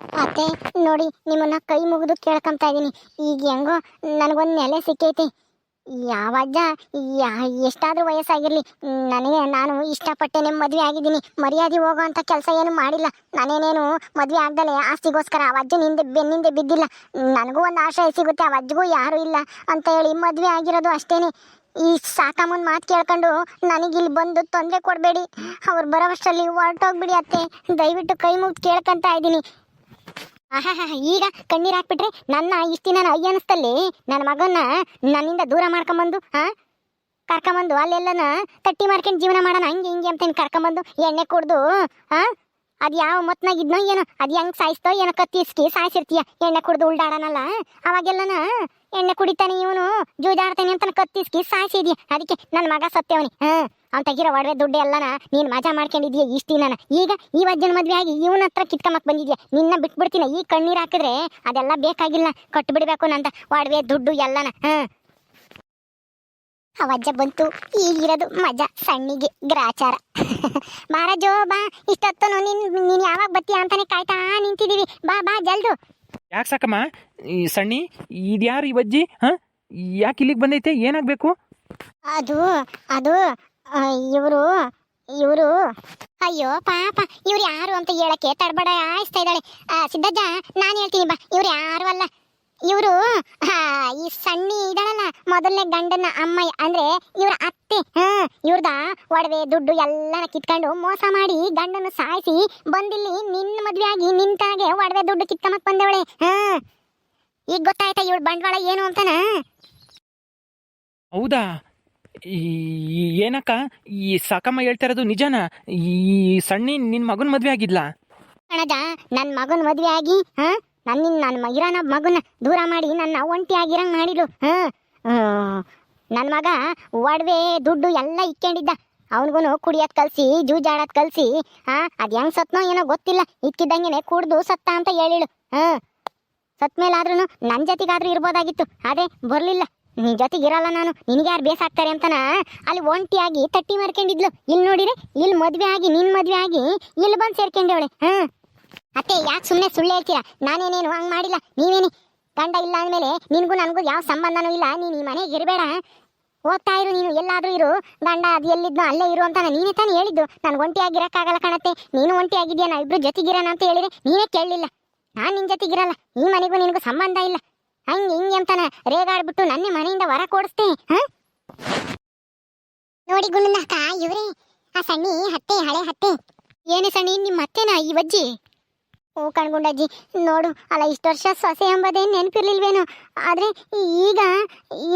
ಅತ್ತೆ, ನೋಡಿ, ನಿಮ್ಮನ್ನ ಕೈ ಮುಗಿದು ಕೇಳ್ಕೊಂತ ಇದೀನಿ. ಈಗ ಹೆಂಗೋ ನನಗೊಂದು ನೆಲೆ ಸಿಕ್ಕೈತಿ. ಯಾವ ಅಜ್ಜ ಎಷ್ಟಾದ್ರೂ ವಯಸ್ಸಾಗಿರ್ಲಿ. ನನಗೆ, ನಾನು ಇಷ್ಟಪಟ್ಟೇನೆ ಮದುವೆ ಆಗಿದ್ದೀನಿ. ಮರ್ಯಾದೆ ಅಂತ ಕೆಲಸ ಏನು ಮಾಡಿಲ್ಲ. ನಾನೇನೇನು ಮದುವೆ ಆಗ್ದಲೆ ಆಸ್ತಿಗೋಸ್ಕರ ಆ ಹಿಂದೆ ಬೆನ್ನಿಂದೆ ಬಿದ್ದಿಲ್ಲ. ನನಗೂ ಒಂದು ಆಶಯ ಸಿಗುತ್ತೆ ಆ ಅಜ್ಜಿಗೂ ಯಾರೂ ಇಲ್ಲ ಅಂತ ಹೇಳಿ ಮದುವೆ ಆಗಿರೋದು ಅಷ್ಟೇನೆ. ಈ ಸಾಕಮ್ಮನ ಮಾತು ಕೇಳ್ಕೊಂಡು ಇಲ್ಲಿ ಬಂದು ತೊಂದರೆ ಕೊಡಬೇಡಿ. ಅವ್ರು ಬರೋವಷ್ಟರಲ್ಲಿ ಹೊರಟೋಗ್ಬಿಡಿ ಅತ್ತೆ. ದಯವಿಟ್ಟು ಕೈ ಮುಗಿದು ಕೇಳ್ಕೊಂತ ಇದ್ದೀನಿ ಈಗ ಕಣ್ಣೀರ್ ಹಾಕ್ಬಿಟ್ರೆ ನನ್ನ ಇಷ್ಟಿನ ಅಯ್ಯ ಅನಿಸ್ತಲ್ಲಿ? ನನ್ನ ಮಗನ್ನ ನನ್ನಿಂದ ದೂರ ಮಾಡ್ಕೊಂಬಂದು ಹಾ ಕರ್ಕೊಂಬಂದು, ಅಲ್ಲೆಲ್ಲನ ತಟ್ಟಿ ಮಾಡ್ಕೊಂಡು ಜೀವನ ಮಾಡೋಣ, ಹಂಗೆ ಹಿಂಗೆ ಅಂತ ಕರ್ಕೊಂಬಂದು ಎಣ್ಣೆ ಕುಡ್ದು ಹಾ ಅದು ಯಾವ ಮತ್ನಾಗಿದ್ನೋ ಏನೋ, ಅದು ಹೆಂಗ್ ಸಾಯಿಸ್ತೋ ಏನೋ ಕತ್ತಿಸ್ಕಿ ಸಾಯಿಸಿರ್ತೀಯ, ಎಣ್ಣೆ ಕುಡ್ದು ಉಲ್ಡಾಡನಲ್ಲ? ಅವಾಗೆಲ್ಲನ ಎಣ್ಣೆ ಕುಡಿತಾನೆ ಇವನು, ಜೂಜಾಡ್ತಾನೆ ಅಂತ ಕತ್ತಿಸ್ಕಿ ಸಾಯಿಸಿದ್ಯ? ಅದಕ್ಕೆ ನನ್ನ ಮಗ ಸತ್ಯವನಿ. ಹ, ಅವ್ನು ತೆಗಿರೋ ಒಡವೆ ದುಡ್ಡು ಎಲ್ಲನ ನೀನ್ ಮಜಾ ಮಾಡ್ಕೊಂಡಿದ್ಯಾ ಇಷ್ಟ ದಿನ ಈಗ ಈ ವಜ್ಜನ ಮದ್ವೆ ಆಗಿ ಇವನ ಹತ್ರ ಕಿತ್ಕೊಂಬಕ್ ಬಂದಿದ್ಯಾ? ನಿನ್ನ ಬಿಟ್ಬಿಡ್ತೀನಿ ಈ ಕಣ್ಣೀರ್ ಹಾಕಿದ್ರೆ ಅದೆಲ್ಲ ಬೇಕಾಗಿಲ್ಲ, ಕಟ್ಬಿಡ್ಬೇಕು ನಂತ ಒಡವೆ ದುಡ್ಡು ಎಲ್ಲನ. ಹ. ಅವಜ್ಜ ಬಂತು, ಈಗಿರೋದು ಮಜಾ, ಸಣ್ಣಿಗೆ ಗ್ರಾಚಾರ. ಬಾರಜೋ ಬಾ. ಇಷ್ಟೊತ್ತು ನೀನ್ ನೀನ್ ಯಾವಾಗ ಬತ್ತೀಯ ಅಂತಾನೆ ಕಾಯ್ತಾ ನಿಂತಿದೀವಿ ಬಾ ಬಾ ಜಲ್ದು. ಯಾಕೆ ಸಾಕಮ್ಮ? ಈ ಸಣ್ಣಿ ಇದ್ಯಾರು ಈ ಬಜ್ಜಿ? ಹಾಂ? ಯಾಕೆ ಇಲ್ಲಿಗೆ ಬಂದೈತೆ? ಏನಾಗಬೇಕು? ಅದು ಅದು ಇವರು ಇವರು. ಅಯ್ಯೋ ಪಾಪ. ಇವ್ರು ಯಾರು ಅಂತ ಹೇಳಕ್ಕೆ ತಡಬಡ ಆಯಿಸ್ತಾ ಇದ್ದಾಳೆ. ಸಿದ್ದಜ್ಜ ನಾನು ಹೇಳ್ತೀನಿ ಬಾ. ಇವ್ರು ಯಾರು ಅಲ್ಲ. ಇವರು ಈ ಸಣ್ಣಿ ಇದಳಲ್ಲ ಮೊದಲನೇ ಗಂಡನ ಅಮ್ಮ ಅಂದ್ರೆ ಇವ್ರ ಅತ್ತೆ ಹಾ ಇವ್ರದ ಒಡವೆ ದುಡ್ಡು ಎಲ್ಲ ಕಿತ್ಕೊಂಡು ಮೋಸ ಮಾಡಿ ಗಂಡನ ಸಾಯಿಸಿ ಬಂದಿಲ್ಲಿ ನಿನ್ನ ಮದ್ವೆ ಆಗಿ ನಿಂತಾಗೆ ಒಡವೆ ದುಡ್ಡು ಕಿತ್ಕೊಂಬಕ್ ಬಂದವಳೆ ಹಾ. ಈಗ ಗೊತ್ತಾಯ್ತಾ ಇವಳು ಬಂಡವಾಳ ಏನು ಅಂತಾನ? ಹೌದಾ? ಏನಕ್ಕ? ಈ ಸಾಕಮ್ಮ ಹೇಳ್ತಾ ಇರೋದು ನಿಜನಾ? ಈ ಸಣ್ಣಿ ನಿನ್ನ ಮಗನ ಮದ್ವೆ ಆಗಿದ್ಲಾ? ಕಣಜ ನನ್ನ ಮಗನ ಮದ್ವೆ ಆಗಿ ಹಾ ನನ್ನ ನನ್ನ ಇರೋನ ಮಗನ ದೂರ ಮಾಡಿ ನನ್ನ ಒಂಟಿ ಆಗಿರಂಗ್ ಮಾಡಿದ್ಲು. ಹಾಂ ನನ್ನ ಮಗ ಒಡವೆ, ದುಡ್ಡು ಎಲ್ಲ ಇಕ್ಕೊಂಡಿದ್ದ. ಅವನಿಗೂ ಕುಡಿಯೋದು ಕಲ್ಸಿ ಜೂಜಾಡೋದು ಕಲ್ಸಿ, ಹಾಂ, ಅದು ಹೆಂಗ್ ಸತ್ನೋ ಏನೋ ಗೊತ್ತಿಲ್ಲ. ಇಕ್ಕಿದ್ದಂಗೆನೆ ಕುಡ್ದು ಸತ್ತ ಅಂತ ಹೇಳಿಳು. ಹಾಂ. ಸತ್ ಮೇಲಾದ್ರೂ ನನ್ನ ಜೊತೆಗಾದ್ರೂ ಇರ್ಬೋದಾಗಿತ್ತು. ಅದೇ ಬರಲಿಲ್ಲ. ನಿನ್ನ ಜೊತೆಗೆ ಇರಲ್ಲ ನಾನು. ನಿನಗೆ ಯಾರು ಬೇಸಾಗ್ತಾರೆ ಅಂತನ? ಅಲ್ಲಿ ಒಂಟಿಯಾಗಿ ತಟ್ಟಿ ಮಾರ್ಕೊಂಡಿದ್ಲು. ಇಲ್ಲಿ ನೋಡಿರಿ ಇಲ್ಲಿ ಮದುವೆ ಆಗಿ ನಿನ್ನ ಮದುವೆ ಆಗಿ ಇಲ್ಲಿ ಬಂದು ಸೇರ್ಕೊಂಡೇವಳೆ. ಹಾ. ಅತ್ತೆ ಯಾಕೆ ಸುಮ್ಮನೆ ಸುಳ್ಳು ಹೇಳ್ತೀರಾ? ನಾನೇನೇನು ಹಂಗೆ ಮಾಡಿಲ್ಲ? ನೀವೇನಿ? ಗಂಡ ಇಲ್ಲ ಅಂದಮೇಲೆ ನಿನಗೂ ನನಗೂ ಯಾವ ಸಂಬಂಧನೂ ಇಲ್ಲ. ನೀನು ಈ ಮನೆಗೆ ಇರಬೇಡ. ಹೋಗ್ತಾ ಇರು ನೀನು ಎಲ್ಲಾದರೂ ಇರು. ಗಂಡ ಅದು ಎಲ್ಲಿದ್ನೋ ಅಲ್ಲೇ ಇರು ಅಂತ ನೀನೇ ತಾನೇ ಹೇಳಿದ್ದು. ನಾನು ಒಂಟಿಯಾಗಿರೋಕ್ಕಾಗಲ್ಲ ಕಣತ್ತೆ. ನೀನು ಒಂಟಿಯಾಗಿದೆಯಾ? ನಾವು ಇಬ್ರು ಜೊತೆಗಿರೋಣ ಅಂತ ಹೇಳಿದ್ರೆ ನೀನೇ ಕೇಳಲಿಲ್ಲ. ನಾನು ನಿನ್ ಜೊತೆಗಿರಲ್ಲ. ಈ ಮನೆಗೂ ನಿನಗೂ ಸಂಬಂಧ ಇಲ್ಲ. ಹಂಗೆ ಹಿಂಗೆ ಅಂತಾನ ರೇಗಾಡ್ಬಿಟ್ಟು ನನ್ನ ಮನೆಯಿಂದ ಹೊರ ಕೊಡಿಸ್ತೆ ಹಾ? ನೋಡಿ ಗುಂಡಕ್ಕ ಇವ್ರೆ. ಆ ಸಣ್ಣಿ ಹತ್ತೆ ಹಳೆ ಹತ್ತೆ. ಏನೇ ಸಣ್ಣಿ ನಿಮ್ಮ ಅತ್ತೆನಾ ಈ ವಜ್ಜಿ? ಓ ಕಣ್ಗುಂಡಜ್ಜಿ ನೋಡು, ಅಲ್ಲ ಇಷ್ಟು ವರ್ಷ ಸೊಸೆ ಎಂಬುದೇ ನೆನಪಿರ್ಲಿಲ್ವೇನೋ. ಆದರೆ ಈಗ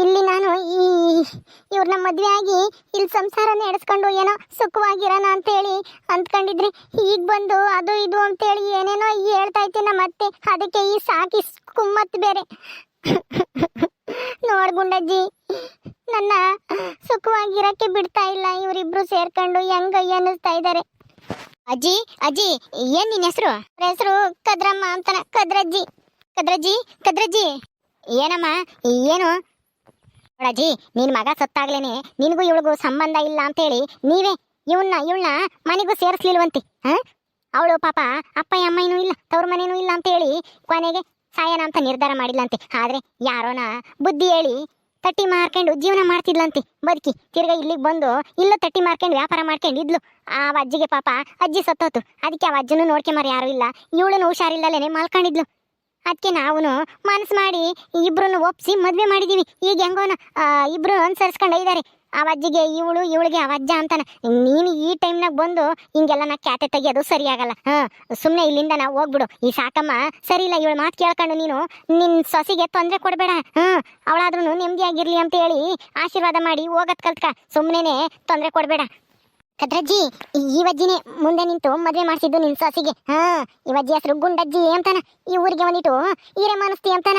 ಇಲ್ಲಿ ನಾನು ಈ ಇವ್ರನ್ನ ಮದುವೆ ಆಗಿ ಇಲ್ಲಿ ಸಂಸಾರ ನಡೆಸ್ಕೊಂಡು ಏನೋ ಸುಖವಾಗಿರೋಣ ಅಂತೇಳಿ ಅಂದ್ಕೊಂಡಿದ್ರೆ ಈಗ ಬಂದು ಅದು ಇದು ಅಂತೇಳಿ ಏನೇನೋ ಹೇಳ್ತಾ ಇತ್ತು ನಮ್ಮ ಅತ್ತೆ ಅದಕ್ಕೆ ಈ ಸಾಕಿ ಕುಮ್ಮತ್ ಬೇರೆ. ನೋಡು ಗುಂಡಜ್ಜಿ, ನನ್ನ ಸುಖವಾಗಿರೋಕ್ಕೆ ಬಿಡ್ತಾ ಇಲ್ಲ ಇವರಿಬ್ರು ಸೇರ್ಕೊಂಡು ಹೆಂಗ ಅನ್ನಿಸ್ತಾ ಇದ್ದಾರೆ ಅಜ್ಜಿ ಅಜ್ಜಿ, ಏನ್ ನಿನ್ ಹೆಸರು? ಹೆಸರು ಕದ್ರಮ್ಮ ಅಂತನ. ಕದ್ರಜ್ಜಿ ಕದ್ರಜ್ಜಿ ಕದ್ರಜ್ಜಿ. ಏನಮ್ಮ, ಏನು? ಅಜ್ಜಿ, ನಿನ್ ಮಗ ಸತ್ತಾಗ್ಲೇನೆ. ನಿನಗೂ ಇವಳಿಗೂ ಸಂಬಂಧ ಇಲ್ಲ ಅಂತೇಳಿ ನೀವೇ ಇವನ್ನ ಇವಳನ್ನ ಮನೆಗೂ ಸೇರಿಸ್ಲಿಲ್ವಂತೆ, ಹಾ? ಅವಳು ಪಾಪ ಅಪ್ಪ, ಅಮ್ಮನೂ ಇಲ್ಲ, ತವ್ರ ಮನೇನೂ ಇಲ್ಲ ಅಂತ ಹೇಳಿ ಕೊನೆಗೆ ಸಾಯನ ಅಂತ ನಿರ್ಧಾರ ಮಾಡಿಲ್ಲಂತೆ ಆದ್ರೆ ಯಾರೋನ ಬುದ್ಧಿ ಹೇಳಿ ತಟ್ಟಿ ಮಾರ್ಕೊಂಡು ಜೀವನ ಮಾಡ್ತಿದ್ಲಂತೆ. ಬದುಕಿ, ತಿರ್ಗ ಇಲ್ಲಿಗೆ ಬಂದು ಇಲ್ಲೂ ತಟ್ಟಿ ಮಾರ್ಕೊಂಡು ವ್ಯಾಪಾರ ಮಾಡ್ಕೊಂಡು ಇದ್ಲು. ಆ ಅಜ್ಜಿಗೆ ಪಾಪ ಅಜ್ಜಿ ಸತ್ತೋತು. ಅದಕ್ಕೆ ಆ ಅಜ್ಜನು ನೋಡ್ಕೊಂಬಾರ ಯಾರೂ ಇಲ್ಲ. ಇವಳನ್ನು ಹುಷಾರಿಲ್ಲಲೇನೆ ಮಲ್ಕೊಂಡಿದ್ಲು. ಅದಕ್ಕೆ ನಾವು ಮನಸ್ಸು ಮಾಡಿ ಇಬ್ರು ಒಪ್ಪಿಸಿ ಮದುವೆ ಮಾಡಿದೀವಿ. ಈಗ ಹೆಂಗೋನ ಇಬ್ರು ಅನುಸರಿಸ್ಕೊಂಡು ಇದ್ದಾರೆ ಆ ಅಜ್ಜಿಗೆ ಇವಳು, ಇವಳಿಗೆ ಅವಜ್ಜ ಅಂತಾನೆ. ನೀನು ಈ ಟೈಮ್ನಾಗ ಬಂದು ಹಿಂಗೆಲ್ಲ ನಾ ಕ್ಯಾತೆ ತೆಗಿಯೋದು ಸರಿಯಾಗಲ್ಲ. ಹಾ ಸುಮ್ಮನೆ ಇಲ್ಲಿಂದ ನಾವು ಹೋಗ್ಬಿಡು. ಈ ಸಾಕಮ್ಮ, ಸರಿ ಇಲ್ಲ, ಇವಳು ಮಾತು ಕೇಳ್ಕೊಂಡು ನೀನು ನಿನ್ನ ಸೊಸಿಗೆ ತೊಂದರೆ ಕೊಡಬೇಡ. ಹಾ ಅವಳಾದ್ರೂ ನೆಮ್ಮದಿಯಾಗಿರ್ಲಿ ಅಂತ ಹೇಳಿ ಆಶೀರ್ವಾದ ಮಾಡಿ ಹೋಗತ್ ಕಲ್ತ್ಕ. ಸುಮ್ಮನೆ ತೊಂದರೆ ಕೊಡಬೇಡ. ಕದ್ರಜ್ಜಿ ಈ ವಜ್ಜಿನೇ ಮುಂದೆ ನಿಂತು ಮದ್ವೆ ಮಾಡಿಸಿದ್ದು ನಿನ್ ಸೊಸಿಗೆ. ಹಾ ಈ ವಜ್ಜಿ ಹೆಸರು ಗುಂಡಜ್ಜಿ ಅಂತಾನ. ಈ ಊರಿಗೆ ಒಂದಿಟ್ಟು ಈರೆ ಮನಸ್ತಿ ಅಂತಾನ.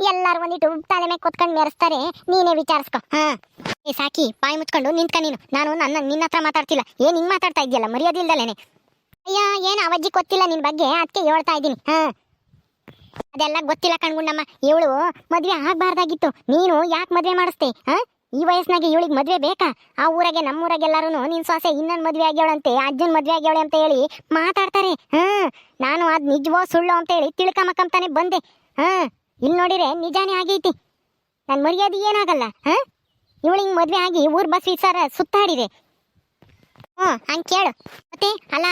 ಎಲ್ಲಾರು ಒಂದಿಟ್ಟು ತಲೆ ಮೇಲೆ ಕೊತ್ಕೊಂಡು ಮೆರೆಸ್ತಾರೆ. ನೀನೇ ವಿಚಾರಿಸ್ಕೊ. ಹಾ. ಏ ಸಾಕಿ, ಬಾಯಿ ಮುಚ್ಕೊಂಡು ನಿಂತ್ಕ ನೀನು. ನಾನು ನನ್ನ ನಿನ್ನ ಹತ್ರ ಮಾತಾಡ್ತಿಲ್ಲ. ಏನ್ ಹಿಂಗ್ ಮಾತಾಡ್ತಾ ಇದೆಯಲ್ಲ ಮರ್ಯಾದೆ ಇಲ್ದಲೇನೆ. ಅಯ್ಯ, ಏನು ಅವಜ್ಜಿ ಗೊತ್ತಿಲ್ಲ ನಿನ್ ಬಗ್ಗೆ? ಅದಕ್ಕೆ ಹೇಳ್ತಾ ಇದ್ದೀನಿ. ಹಾ. ಅದೆಲ್ಲ ಗೊತ್ತಿಲ್ಲ ಕಣ್ಗುಂಡಮ್ಮ. ಇವಳು ಮದ್ವೆ ಆಗಬಾರ್ದಾಗಿತ್ತು. ನೀನು ಯಾಕೆ ಮದ್ವೆ ಮಾಡಿಸ್ತೆ ಹಾ? ಈ ವಯಸ್ಸಿನಾಗೆ ಇವಳಿಗೆ ಮದ್ವೆ ಬೇಕಾ? ಆ ಊರಾಗೆ ನಮ್ಮ ಊರಾಗೆಲ್ಲರೂ ನಿನ್ ಸೊಸೆ ಇನ್ನೊಂದು ಮದ್ವೆ ಆಗ್ಯಾಳಂತೆ ಅಜ್ಜನ ಮದ್ವೆ ಆಗ್ಯವಳೆ ಅಂತ ಹೇಳಿ ಮಾತಾಡ್ತಾರೆ. ಹ್ಮ್ ನಾನು ಅದ್ ನಿಜವೋ ಸುಳ್ಳು ಅಂತ ಹೇಳಿ ತಿಳ್ಕಮಕ್ಕಂತಾನೆ ಬಂದೆ. ಹಾಂ. ಇಲ್ಲಿ ನೋಡಿರೆ ನಿಜಾನೇ ಆಗೈತಿ. ನನ್ನ ಮರ್ಯಾದೆ ಏನಾಗಲ್ಲ? ಹ? ಇವಳಿಗೆ ಮದ್ವೆ ಆಗಿ ಊರ್ ಬಸ್ ಸರ್ ಸುತ್ತಾಡಿದೆ. ಹ್ಮ್, ಹಂಗೆ ಕೇಳು. ಮತ್ತೆ, ಅಲ್ಲ,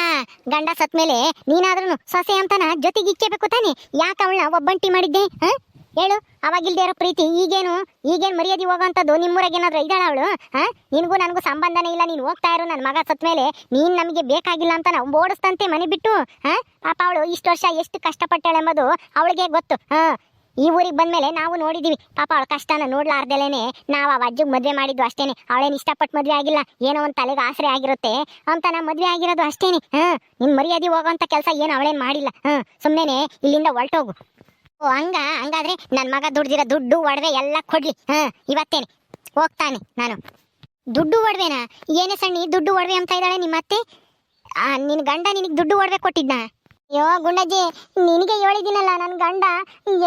ಗಂಡ ಸತ್ ಮೇಲೆ ನೀನಾದ್ರೂ ಸೊಸೆ ಅಂತನ ಜೊತೆಗೆ ಇಕ್ಕೇಬೇಕು ತಾನೆ? ಯಾಕೆ ಅವಳನ್ನ ಒಬ್ಬಂಟಿ ಮಾಡಿದ್ದೆ, ಹಾಂ? ಹೇಳು, ಅವಾಗಿಲ್ದೇ ಇರೋ ಪ್ರೀತಿ, ಈಗೇನು ಈಗೇನು ಮರ್ಯಾದೆ ಹೋಗೋಂಥದ್ದು ನಿಮ್ಮೂರಾಗ ಏನಾದ್ರು ಇದ್ದಾಳ ಅವಳು, ಹಾ? ನಿನಗೂ ನನಗೂ ಸಂಬಂಧನೇ ಇಲ್ಲ, ನೀನು ಹೋಗ್ತಾ ಇರೋ ನನ್ನ ಮಗ ಸತ್ ಮೇಲೆ, ನೀನು ನಮಗೆ ಬೇಕಾಗಿಲ್ಲ ಅಂತ ನಾವು ಓಡಿಸ್ತಂತೆ ಮನೆ ಬಿಟ್ಟು, ಹಾ? ಪಾಪ ಅವಳು ಇಷ್ಟು ವರ್ಷ ಎಷ್ಟು ಕಷ್ಟಪಟ್ಟಾಳೆ ಎಂಬುದು ಅವಳಿಗೆ ಗೊತ್ತು, ಹಾ? ಈ ಊರಿಗೆ ಬಂದ್ಮೇಲೆ ನಾವು ನೋಡಿದೀವಿ. ಪಾಪ ಅವಳ ಕಷ್ಟನ ನೋಡ್ಲಾರ್ದಲೇನೆ ನಾವು ಆ ಅಜ್ಜಿಗೆ ಮದ್ವೆ ಮಾಡಿದ್ದು ಅಷ್ಟೇನೆ. ಅವಳೇನು ಇಷ್ಟಪಟ್ಟು ಮದ್ವೆ ಆಗಿಲ್ಲ. ಏನೋ ಒಂದು ತಲೆಗೆ ಆಸರೆ ಆಗಿರುತ್ತೆ. ಅಂತ ನಾ ಮದ್ವೆ ಆಗಿರೋದು ಅಷ್ಟೇನೆ. ಹಾ, ನಿನ್ ಮರ್ಯಾದೆ ಹೋಗೋಂತ ಕೆಲಸ ಏನು ಅವಳೇನು ಮಾಡಿಲ್ಲ. ಹಾಂ ಸುಮ್ಮನೆ ಇಲ್ಲಿಂದ ಹೊರಟೋಗು. ಓ, ಹಂಗ, ಹಂಗಾದ್ರೆ ನನ್ನ ಮಗ ದುಡ್ದಿರೋ ದುಡ್ಡು, ಒಡವೆ ಎಲ್ಲ ಕೊಡ್ಲಿ. ಹಾ, ಇವತ್ತೇನೆ. ಹೋಗ್ತಾನೆ ನಾನು. ದುಡ್ಡು, ಒಡವೆನಾ? ಏನೇ ಸಣ್ಣಿ, ದುಡ್ಡು, ಒಡವೆ ಅಂತ ಇದ್ದಾಳೆ ನಿಮ್ಮ ಅತ್ತೆ ನಿನ್ ಗಂಡ ನಿನಗೆ ದುಡ್ಡು, ಒಡವೆ ಕೊಟ್ಟಿದ್ನ? ಅಯ್ಯೋ ಗುಂಡಜ್ಜಿ, ನಿನಗೆ ಹೇಳಿದ್ದೀನಲ್ಲ ನನ್ನ ಗಂಡ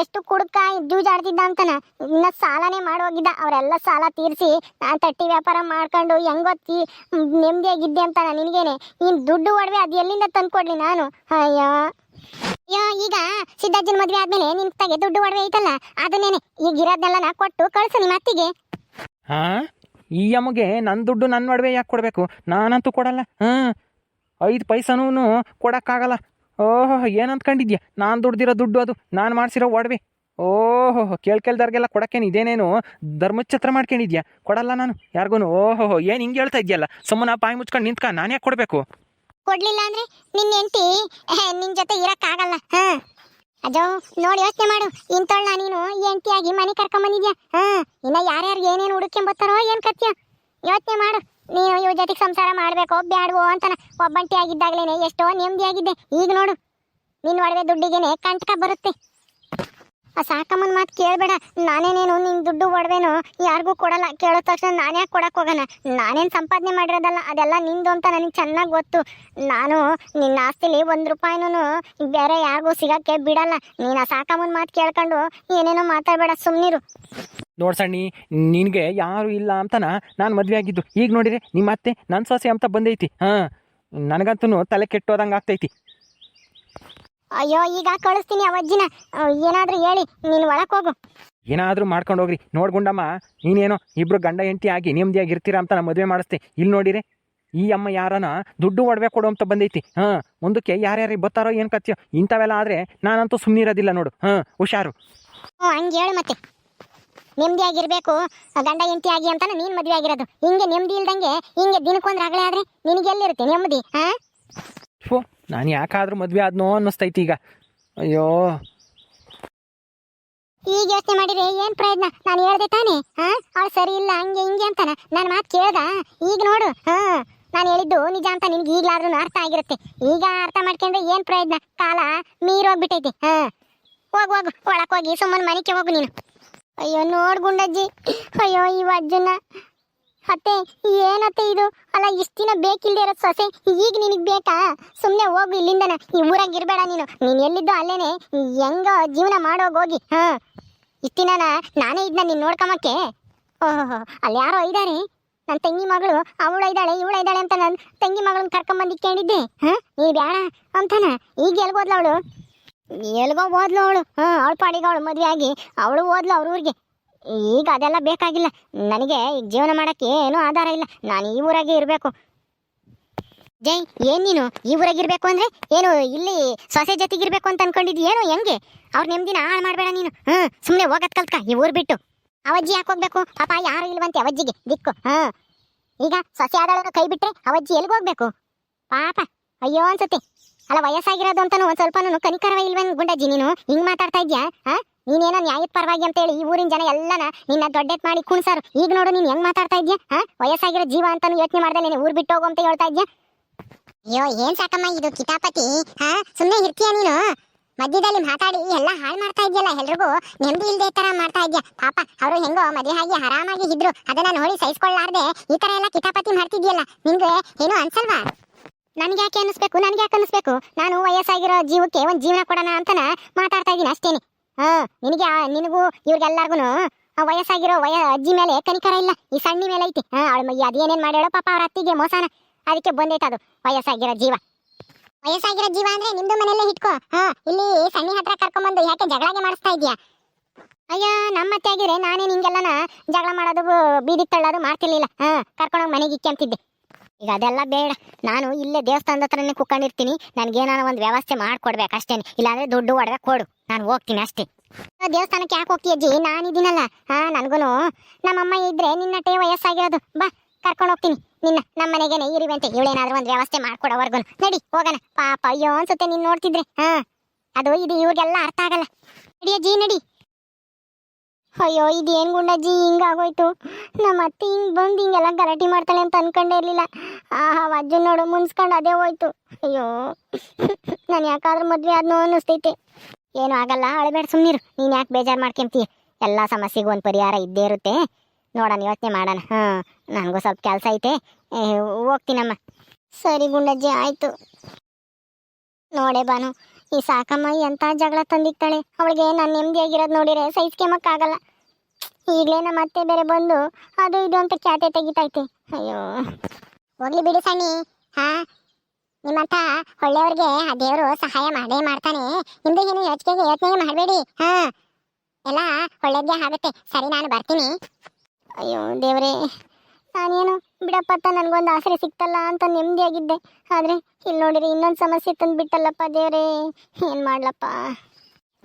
ಎಷ್ಟು ಕುಡ್ಕ ಜೂಜಾಡ್ತಿದ್ದ ಅಂತನ ಇನ್ನ ಸಾಲನೇ ಮಾಡೋಗಿದ್ದ ಅವರೆಲ್ಲ ಸಾಲ ತೀರಿಸಿ ನಾನು ತಟ್ಟಿ ವ್ಯಾಪಾರ ಮಾಡ್ಕೊಂಡು ಹೆಂಗೊತ್ತಿ ನೆಮ್ಮದಿಯಾಗಿದ್ದೆ ಅಂತ ನಿನಗೇನೆ. ನೀನು ದುಡ್ಡು ಒಡವೆ ಅದು ಎಲ್ಲಿಂದ ತಂದ್ಕೊಡ್ಲಿ ನಾನು? ಅಯ್ಯೋ. ಅಯ್ಯೋ ಈಗ ಸಿದ್ದಾರ್ಜುನ್ ಮದುವೆ ಆದ್ಮೇಲೆ ನಿನ್ ತಗೆ ದುಡ್ಡು ಒಡವೆ ಐತಲ್ಲ, ಅದನ್ನೇನೆ ಈಗ ಇರೋದೆಲ್ಲ ನಾ ಕೊಟ್ಟು ಕಳ್ಸು ನಿಮ್ಮ ಅತ್ತಿಗೆ. ಹಾ? ಈ ಅಮ್ಮಗೆ ನನ್ನ ದುಡ್ಡು ನನ್ನ ಒಡವೆ ಯಾಕೆ ಕೊಡಬೇಕು? ನಾನಂತೂ ಕೊಡಲ್ಲ. ಹಾಂ ಐದು ಪೈಸನೂ ಕೊಡೋಕ್ಕಾಗಲ್ಲ. ಓಹೋ ಏನು ಅಂದ್ಕೊಂಡಿದ್ಯಾ ನಾನು ದುಡ್ದಿರೋ ದುಡ್ಡು ಅದು, ನಾನು ಮಾಡಿಸಿರೋ ಒಡವೆ. ಓಹೋ ಕೇಳಿ ಕೇಳ್ದವ್ರಿಗೆಲ್ಲ ಕೊಡಕ್ಕೇನು ಇದೇನೇನು? ಧರ್ಮಛತ್ರ ಮಾಡ್ಕೊಂಡಿದ್ಯಾ? ಕೊಡಲ್ಲ ನಾನು ಯಾರಿಗೂ ಓಹೋ, ಏನು ಹಿಂಗೆ ಹೇಳ್ತಾ ಇದೆಯಲ್ಲ? ಸುಮ್ಮನೆ ಪಾಯಿ ಮುಚ್ಕೊಂಡು ನಿಂತ್ಕ, ನಾನು ಯಾಕೆ ಕೊಡಬೇಕು? ಕೊಡಲಿಲ್ಲ ಅಂದ್ರೆ ನಿನ್ನ ಹೆಂಡತಿ ನಿನ್ನ ಜೊತೆ ಇರೋಕ್ಕಾಗಲ್ಲ, ಹಾಂ? ಅಜೋ, ನೋಡಿ ಯೋಚನೆ ಮಾಡು ಇಂತಳ್ಳ ನೀನು ಹೆಂಡತಿಯಾಗಿ ಮನೆ ಕರ್ಕೊಂಬಂದಿದ್ಯಾ, ಹಾಂ? ಇನ್ನು ಯಾರ್ಯಾರು ಏನೇನು ಹುಡುಕೊಂಬತ್ತಾರೋ ಏನು ಕತ್ಯ? ಯೋಚನೆ ಮಾಡು. ನೀನು ಇವ್ರ ಜೊತೆಗೆ ಸಂಸಾರ ಮಾಡಬೇಕು, ಬ್ಯಾಡ್ವೋ ಅಂತನ. ಒಬ್ಬಂಟಿ ಆಗಿದ್ದಾಗ್ಲೇನೆ ಎಷ್ಟೋ ನೆಮ್ಮದಿಯಾಗಿದ್ದೆ ಈಗ ನೋಡು ನಿನ್ನ ಒಡವೆ ದುಡ್ಡಿಗೆನೆ ಕಂಟಕ ಬರುತ್ತೆ. ಆ ಸಾಕಮ್ಮನ ಮಾತು ಕೇಳಬೇಡ. ನಾನೇನೇನು ನಿನ್ ದುಡ್ಡು ಒಡವೆನು ಯಾರಿಗೂ ಕೊಡಲ್ಲ. ಕೇಳೋ ತಕ್ಷಣ ನಾನೇ ಕೊಡಕ್ ಹೋಗೋಣ ನಾನೇನು ಸಂಪಾದನೆ ಮಾಡಿರೋದಲ್ಲ, ಅದೆಲ್ಲ ನಿಂದು ಅಂತ ನನಗೆ ಚೆನ್ನಾಗಿ ಗೊತ್ತು. ನಾನು ನಿನ್ನ ಆಸ್ತಿಲಿ ಒಂದು ರೂಪಾಯಿನೂ ಬೇರೆ ಯಾರಿಗೂ ಸಿಗಕ್ಕೆ ಬಿಡಲ್ಲ. ನೀನು ಆ ಸಾಕಮ್ಮನ ಮಾತು ಕೇಳ್ಕೊಂಡು ಏನೇನೋ ಮಾತಾಡಬೇಡ ಸುಮ್ಮನಿರು ನೋಡ್ಸಣ್ಣಿ ನಿನಗೆ ಯಾರು ಇಲ್ಲ ಅಂತನ ನಾನು ಮದುವೆ ಆಗಿದ್ದು. ಈಗ ನೋಡಿರಿ ನಿಮ್ಮ ಅತ್ತೆ ನನ್ನ ಸೊಸೆ ಅಂತ ಬಂದೈತಿ. ಹಾಂ ನನಗಂತೂ ತಲೆ ಕೆಟ್ಟೋದಂಗೆ ಆಗ್ತೈತಿ. ಅಯ್ಯೋ ಈಗ ಕಳಿಸ್ತೀನಿ ಅವಜ್ಜಿನ ಏನಾದ್ರೂ ಹೇಳಿ ನೀನು ಒಳಕ್ಕೆ ಹೋಗು. ಏನಾದರೂ ಮಾಡ್ಕೊಂಡು ಹೋಗ್ರಿ. ನೋಡ್ಗುಂಡಮ್ಮ ನೀನೇನೋ ಇಬ್ರು ಗಂಡ ಹೆಂಡತಿ ಆಗಿ ನೆಮ್ಮದಿಯಾಗಿ ಇರ್ತೀರಾ ಅಂತ ನಾನು ಮದುವೆ ಮಾಡಿಸ್ತೆ. ಇಲ್ಲಿ ನೋಡಿರಿ ಈ ಅಮ್ಮ ಯಾರನ ದುಡ್ಡು ಒಡವೆ ಕೊಡು ಅಂತ ಬಂದೈತಿ. ಹಾಂ ಮುಂದಕ್ಕೆ ಯಾರ್ಯಾರಿಗೆ ಬರ್ತಾರೋ ಏನು ಕತ್ತೀಯೋ ಇಂಥವೆಲ್ಲ ಆದರೆ ನಾನಂತೂ ಸುಮ್ಮನಿರೋದಿಲ್ಲ ನೋಡು. ಹಾಂ ಹುಷಾರು. ಹ್ಞೂ ಹಂಗೆ ಹೇಳು ಮತ್ತೆ. ನೆಮ್ಮದಿಯಾಗಿರ್ಬೇಕು ಗಂಡ ಹೆಂಡತಿ ಆಗಿ ಅಂತಾನೆ ನೀನು ಮದುವೆ ಆಗಿರೋದು. ಹಿಂಗೆ ನೆಮ್ಮದಿ ಇಲ್ದಂಗೆ ಹಿಂಗೆ ದಿನಕ್ಕೊಂದು ರಗಳೆ ಆದರೆ ನಿನಗೆ ಎಲ್ಲಿರುತ್ತೆ ನೆಮ್ಮದಿ ಹಾಂ ಓ ನಾನು ಯಾಕಾದ್ರೂ ಮದುವೆ ಆದ್ನೋ ಅನ್ನಿಸ್ತೈತಿ ಈಗ. ಅಯ್ಯೋ. ಈಗ ಯೋಚನೆ ಮಾಡಿದ್ರೆ ಏನ್ ಪ್ರಯತ್ನ? ನಾನು ಹೇಳ್ದೆ ತಾನೆ ಹಾ ಅವಳು ಸರಿ ಇಲ್ಲ ಹಂಗೆ ಹಿಂಗೆ ಅಂತಾನ. ನನ್ನ ಮಾತು ಕೇಳ್ದ? ಈಗ ನೋಡು ಹಾ ನಾನು ಹೇಳಿದ್ದು ನಿಜ ಅಂತ ನಿನ್ಗೆ ಈಗಲಾದ್ರೂ ಅರ್ಥ ಆಗಿರುತ್ತೆ. ಈಗ ಅರ್ಥ ಮಾಡ್ಕೊಂಡ್ರೆ ಏನ್ ಪ್ರಯತ್ನ? ಕಾಲ ಮೀರೋಗ್ಬಿಟ್ಟೈತಿ ಹಾ ಹೋಗು ಹೋಗು ಒಳಕ್ ಹೋಗಿ ಸುಮ್ಮನೆ ಮನೆಗೆ ಹೋಗು ನೀನು. ಅಯ್ಯೋ, ನೋಡ್ ಗುಂಡಜ್ಜಿ. ಅಯ್ಯೋ ಇವ ಅಜ್ಜನ. ಅತ್ತೆ ಏನತ್ತೆ ಇದು? ಅಲ್ಲ, ಇಷ್ಟ ದಿನ ಬೇಕಿಲ್ಲದೆ ಇರೋ ಸೊಸೆ, ಈಗ ನಿನಗೆ ಬೇಕಾ? ಸುಮ್ಮನೆ ಹೋಗು ಇಲ್ಲಿಂದನ. ಈ ಊರಾಗ ಇರಬೇಡ ನೀನು. ನೀನು ಎಲ್ಲಿದ್ದೋ ಅಲ್ಲೇನೆ ಹೆಂಗ ಜೀವನ ಮಾಡೋಗಿ ಹೋಗಿ ಹಾ. ಇಷ್ಟ್ ದಿನ ನಾನೇ ಇದ್ನ ನೀನು ನೋಡ್ಕೊಂಬಕ್ಕೆ ಓಹೋ ಅಲ್ಲಿ ಯಾರೋ ಇದ್ದಾರೆ ನನ್ನ ತಂಗಿ ಮಗಳು, ಅವಳು ಇದ್ದಾಳೆ, ಇವಳು ಇದ್ದಾಳೆ ಅಂತ ನನ್ನ ತಂಗಿ ಮಗಳನ್ನ ಕರ್ಕೊಂಬಂದು ಇಟ್ಕೊಂಡಿದ್ದೆ ಹಾ? ನೀ ಬೇಡ ಅಂತಾನ? ಈಗ ಎಲ್ಗೋದ್ಲ ಅವಳು? ಎಲ್ಗೋ ಓದ್ಲು ಅವಳು. ಹ್ಮ್ ಅವಳ ಪಾಡಿಗೆ ಅವಳು ಮದುವೆ ಆಗಿ ಅವಳು ಓದ್ಲು ಅವ್ರ ಊರಿಗೆ. ಈಗ ಅದೆಲ್ಲ ಬೇಕಾಗಿಲ್ಲ. ನನಗೆ ಈಗ ಜೀವನ ಮಾಡಕ್ಕೆ ಏನೂ ಆಧಾರ ಇಲ್ಲ. ನಾನು ಈ ಊರಾಗೆ ಇರಬೇಕು. ಜೈ, ಏನ್ ನೀನು? ಈ ಊರಾಗೆ ಇರಬೇಕು ಅಂದ್ರೆ ಏನು ಇಲ್ಲಿ ಸೊಸೆ ಜೊತೆಗೆ ಇರ್ಬೇಕು ಅಂತ ಅನ್ಕೊಂಡಿದ್ದಿ ಏನು? ಹೆಂಗೆ? ಅವ್ರ ನೆಮ್ಮದಿನ ಹಾಳು ಮಾಡಬೇಡ ನೀನು. ಹ್ಮ್ ಸುಮ್ಮನೆ ಹೋಗತ್ ಕಲ್ತ್ಕ ಈ ಊರ್ ಬಿಟ್ಟು. ಅವಜ್ಜಿ ಯಾಕೆ ಹೋಗ್ಬೇಕು? ಪಾಪ ಯಾರು ಇಲ್ವಂತೆ ಅವಜ್ಜಿಗೆ. ದಿಕ್ಕು. ಹಾ. ಈಗ ಸೊಸೆ ಆದಳನ್ನು ಕೈ ಬಿಟ್ರೆ ಅವಜ್ಜಿ ಎಲ್ಲಿಗೆ ಹೋಗ್ಬೇಕು? ಪಾಪ. ಅಯ್ಯೋ ಅನ್ಸುತ್ತೆ. ಅಲ್ಲ, ವಯಸ್ಸಾಗಿರೋದು ಅಂತಾನು ಒಂದ್ ಸ್ವಲ್ಪನೂ ಕನಿಕರವ ಇಲ್ವೇನ್ ಗುಂಡಜ್ಜಿ ನೀನು? ಹಿಂಗ್ ಮಾತಾಡ್ತಾ ಇದ್ಯಾ? ಹಾ? ನೀನೇನೋ ನ್ಯಾಯದ ಪರವಾಗಿ ಅಂತೇಳಿ ಈ ಊರಿನ ಜನ ಎಲ್ಲನ ನಿನ್ನ ದೊಡ್ಡೆತ್ ಮಾಡಿ ಕುಣ್ಸಾರು. ಈಗ ನೋಡು ನೀನ್ ಹೆಂಗ್ ಮಾತಾಡ್ತಾ ಇದ್ಯಾ? ಹಾ? ವಯಸ್ಸಾಗಿರೋ ಜೀವ ಅಂತಾನು ಯೋಚನೆ ಮಾಡ್ದೆ ಊರ್ ಬಿಟ್ಟು ಹೋಗು ಅಂತ ಹೇಳ್ತಾ ಇದ್ಯಾ? ಅಯ್ಯೋ, ಏನ್ ಸಾಕಮ್ಮ ಇದು ಕಿತಾಪತಿ? ಹಾ? ಸುಮ್ಮನೆ ಇರ್ತೀಯ ನೀನು? ಮಧ್ಯದಲ್ಲಿ ಮಾತಾಡಿ ಎಲ್ಲ ಹಾಳು ಮಾಡ್ತಾ ಇದ್ಯಲ್ಲ, ಎಲ್ರಿಗೂ ನೆಮ್ಮದಿ ಇಲ್ದೇ ತರ ಮಾಡ್ತಾ ಇದ್ಯಾ? ಪಾಪ, ಅವರು ಹೆಂಗೋ ಮದುವೆ ಆಗಿ ಆರಾಮಾಗಿ ಇದ್ರು. ಅದನ್ನ ನೋಡಿ ಸಹಿಸ್ಕೊಳ್ಳಾರ್ದೆ ಈ ತರ ಎಲ್ಲ ಕಿತಾಪತಿ ಮಾಡ್ತಿದ್ಯಲ್ಲ. ನಿಂಗೆ ಏನು ಅನ್ಸಲ್ವಾ? ನನ್ಗೆ ಯಾಕೆ ಅನ್ನಿಸ್ಬೇಕು? ನನ್ಗೆ ಯಾಕೆ ಅನ್ನಿಸ್ಬೇಕು? ನಾನು ವಯಸ್ಸಾಗಿರೋ ಜೀವಕ್ಕೆ ಒಂದ್ ಜೀವನ ಕೊಡೋಣ ಅಂತನ ಮಾತಾಡ್ತಾ ಇದ್ದೀನಿ ಅಷ್ಟೇನೆ. ಹಾ, ನಿನಗೆ ನಿನಗೂ ಇವ್ರಿಗೆಲ್ಲರಿಗೂ ವಯಸ್ಸಾಗಿರೋ ವಯ, ಅಜ್ಜಿ ಮೇಲೆ ಕನಿಕರ ಇಲ್ಲ. ಈ ಸಣ್ಣ ಮೇಲೆ ಐತಿ. ಹಾ, ಅವಳ ಅದೇನೇನ್ ಮಾಡ್ಯಾಳೋ ಪಾಪ ಅವ್ರ ಅತ್ತಿಗೆ ಮೋಸನ. ಅದಕ್ಕೆ ಬಂದೈತೆ ಅದು ವಯಸ್ಸಾಗಿರೋ ಜೀವ. ವಯಸ್ಸಾಗಿರೋ ಜೀವ ಅಂದ್ರೆ ನಿಮ್ದು ಮನೆಯಲ್ಲೇ ಇಟ್ಕೋ. ಹಾ, ಇಲ್ಲಿ ಸಣ್ಣಿ ಹತ್ರ ಕರ್ಕೊಂಬಂದು ಯಾಕೆ ಜಗಳಾಗೆ ಮಾಡಿಸ್ತಾ ಇದೀಯಾ ಅಯ್ಯ ನಮ್ಮ ಅತ್ತೆ ಆಗಿದ್ರೆ ನಾನೇ ನಿಂಗೆಲ್ಲನ ಜಗಳ ಮಾಡೋದು ಬೀದಿ ತಳ್ಳೋದು ಮಾಡ್ತಿರ್ಲಿಲ್ಲ. ಹಾ, ಕರ್ಕೊಂಡೋಗಿ ಮನೆಗೆ ಇಕ್ಕಂತಿದ್ದೆ ಈಗ ಅದೆಲ್ಲ ಬೇಡ. ನಾನು ಇಲ್ಲೇ ದೇವಸ್ಥಾನದ ಹತ್ರನೇ ಕುಕ್ಕೊಂಡಿರ್ತೀನಿ ನನಗೇನಾರ ಒಂದು ವ್ಯವಸ್ಥೆ ಮಾಡ್ಕೊಡ್ಬೇಕು ಅಷ್ಟೇ ಇಲ್ಲಾಂದ್ರೆ ದುಡ್ಡು ಒಡವೆ ಕೊಡು. ನಾನು ಹೋಗ್ತೀನಿ ಅಷ್ಟೇ. ದೇವಸ್ಥಾನಕ್ಕೆ ಯಾಕೆ ಹೋಗ್ತೀಯ ಅಜ್ಜಿ? ನಾನಿದ್ದೀನಲ್ಲ ಹಾ ನನಗೂ ನಮ್ಮಮ್ಮ ಇದ್ರೆ ನಿನ್ನಟ್ಟೇ ವಯಸ್ಸಾಗಿರೋದು. ಬಾ, ಕರ್ಕೊಂಡು ಹೋಗ್ತೀನಿ. ನಿನ್ನ ನಮ್ಮ ಮನೆಗೇನೆ ಇರುವಂತೆ ಇವಳೇನಾದ್ರೂ ಒಂದು ವ್ಯವಸ್ಥೆ ಮಾಡ್ಕೊಡೋವರ್ಗು ನಡಿ, ಹೋಗೋಣ. ಪಾಪ, ಅಯ್ಯೋ ಅನ್ಸುತ್ತೆ ನೀನ್ ನೋಡ್ತಿದ್ರೆ. ಹಾ ಅದು ಇದು ಇವ್ರಿಗೆಲ್ಲ ಅರ್ಥ ಆಗಲ್ಲ. ನಡಿ ಅಜ್ಜಿ, ನಡಿ. ಅಯ್ಯೋ ಇದೇನು ಗುಂಡಜ್ಜಿ? ಹಿಂಗಾಗೋಯ್ತು ನಮ್ಮ ಅತ್ತೆ ಹಿಂಗೆ ಬಂದು ಹಿಂಗೆಲ್ಲ ಗಲಾಟೆ ಮಾಡ್ತಾಳೆ ಅಂತ ಅನ್ಕೊಂಡೇ ಇರಲಿಲ್ಲ. ಆಹಾ ಅಜ್ಜನ ನೋಡು, ಮುನ್ಸ್ಕೊಂಡು ಅದೇ ಹೋಯ್ತು. ಅಯ್ಯೋ, ನಾನು ಯಾಕಾದ್ರೂ ಮದ್ವೆ ಆದ್ನೋ ಅನ್ನಿಸ್ತೈತೆ. ಏನು ಆಗಲ್ಲ, ಅಳಬೇಡ ಸುಮ್ಮನಿರು ನೀನು ಯಾಕೆ ಬೇಜಾರು ಮಾಡ್ಕೊಂತೀಯ? ಎಲ್ಲ ಸಮಸ್ಯೆಗೂ ಒಂದು ಪರಿಹಾರ ಇದ್ದೇ ಇರುತ್ತೆ. ನೋಡೋಣ, ಯೋಚನೆ ಮಾಡೋಣ. ಹಾಂ, ನನಗೂ ಸ್ವಲ್ಪ ಕೆಲಸ ಐತೆ. ಹೋಗ್ತೀನಮ್ಮ. ಸರಿ ಗುಂಡಜ್ಜಿ, ಆಯಿತು. ನೋಡೆ ಬಾನು ಈ ಸಾಕಮ್ಮ ಎಂಥ ಜಗಳ ತಂದಿಕ್ತಾಳೆ ಅವಳಿಗೆ ನಾನು ನೆಮ್ಮದಿಯಾಗಿರೋದು ನೋಡಿರೆ ಸಹಿಸ್ಕೆಮಕ್ಕಾಗಲ್ಲ ಈಗಲೇ ಮತ್ತೆ ಬೇರೆ ಬಂದು, ಅದು ಇದು ಅಂತ ಖ್ಯಾತೆ ತೆಗಿತೈತೆ. ಅಯ್ಯೋ. ಹೋಗ್ಲಿ ಬಿಡಿ ಸಣ್ಣಿ. ಹಾ? ನಿಮ್ಮಂತ ಒಳ್ಳೆಯವ್ರಿಗೆ ಆ ದೇವರು ಸಹಾಯ ಮಾಡೇ ಮಾಡ್ತಾನೆ. ನಿಮ್ದು ಏನು ಯೋಚನೆಗೆ ಯೋಚನೆ ಮಾಡಬೇಡಿ. ಹಾ? ಎಲ್ಲ ಒಳ್ಳೆಯದೇ ಆಗುತ್ತೆ. ಸರಿ, ನಾನು ಬರ್ತೀನಿ. ಅಯ್ಯೋ ದೇವರೇ. ನಾನೇನು, ಬಿಡಪ್ಪ ಅಂತ ನನಗೊಂದು ಆಸರೆ ಸಿಕ್ತಲ್ಲ ಅಂತ ನೆಮ್ಮದಿಯಾಗಿದ್ದೆ. ಆದರೆ, ಇಲ್ಲಿ ನೋಡಿರಿ ಇನ್ನೊಂದು ಸಮಸ್ಯೆ ತಂದು ಬಿಟ್ಟಲ್ಲಪ್ಪ ದೇವರೇ. ಏನು ಮಾಡ್ಲಪ್ಪ?